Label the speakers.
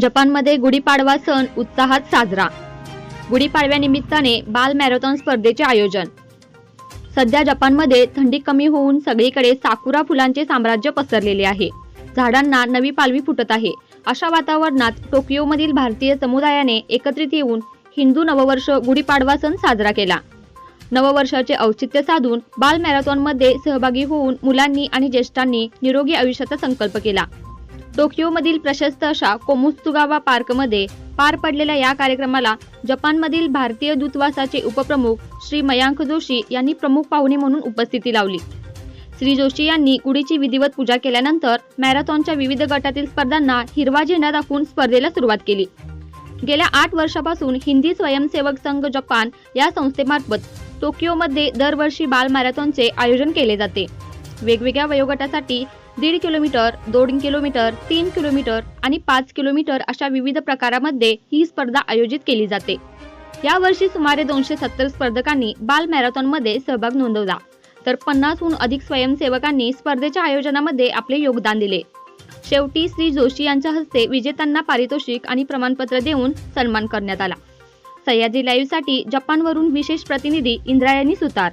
Speaker 1: जपानमध्ये गुढीपाडवा सण उत्साहात साजरा. गुढीपाडव्यानिमित्ताने बाल मॅरेथॉन स्पर्धेचे आयोजन. सध्या जपानमध्ये थंडी कमी होऊन सगळीकडे साकुरा फुलांचे साम्राज्य पसरलेले आहे. झाडांना नवी पालवी फुटत आहे. अशा वातावरणात टोकियोमधील भारतीय समुदायाने एकत्रित येऊन हिंदू नववर्ष गुढीपाडवा सण साजरा केला. नववर्षाचे औचित्य साधून बाल मॅरेथॉनमध्ये सहभागी होऊन मुलांनी आणि ज्येष्ठांनी निरोगी आयुष्याचा संकल्प केला. टोकियोमधील प्रशस्त अशा कोमुत्सुगावा पार्कमध्ये पार पडलेल्या या कार्यक्रमाला जपानमधील भारतीय दूतावासाचे उपप्रमुख श्री मयांक जोशी यांनी प्रमुख पाहुणे म्हणून उपस्थिती लावली. श्री जोशी यांनी गुढीची विधिवत पूजा केल्यानंतर मॅरेथॉनच्या विविध गटातील स्पर्धांना हिरवा झेंडा दाखवून स्पर्धेला सुरुवात केली. गेल्या आठ वर्षापासून हिंदी स्वयंसेवक संघ जपान या संस्थेमार्फत टोकियोमध्ये दरवर्षी बाल मॅरेथॉनचे आयोजन केले जाते. वेगवेगळ्या वयोगटासाठी दीड किलोमीटर दोन किलोमीटर तीन किलोमीटर आणि पाच किलोमीटर अशा विविध प्रकारामध्ये ही स्पर्धा आयोजित केली जाते. यावर्षी सुमारे दोनशे सत्तर स्पर्धकांनी बाल मॅरेथॉनमध्ये सहभाग नोंदवला. तर पन्नासहून अधिक स्वयंसेवकांनी स्पर्धेच्या आयोजनामध्ये आपले योगदान दिले. शेवटी श्री जोशी यांच्या हस्ते विजेत्यांना पारितोषिक आणि प्रमाणपत्र देऊन सन्मान करण्यात आला. सह्याद्री लाईव्हसाठी जपानवरून विशेष प्रतिनिधी इंद्रायणी सुतार.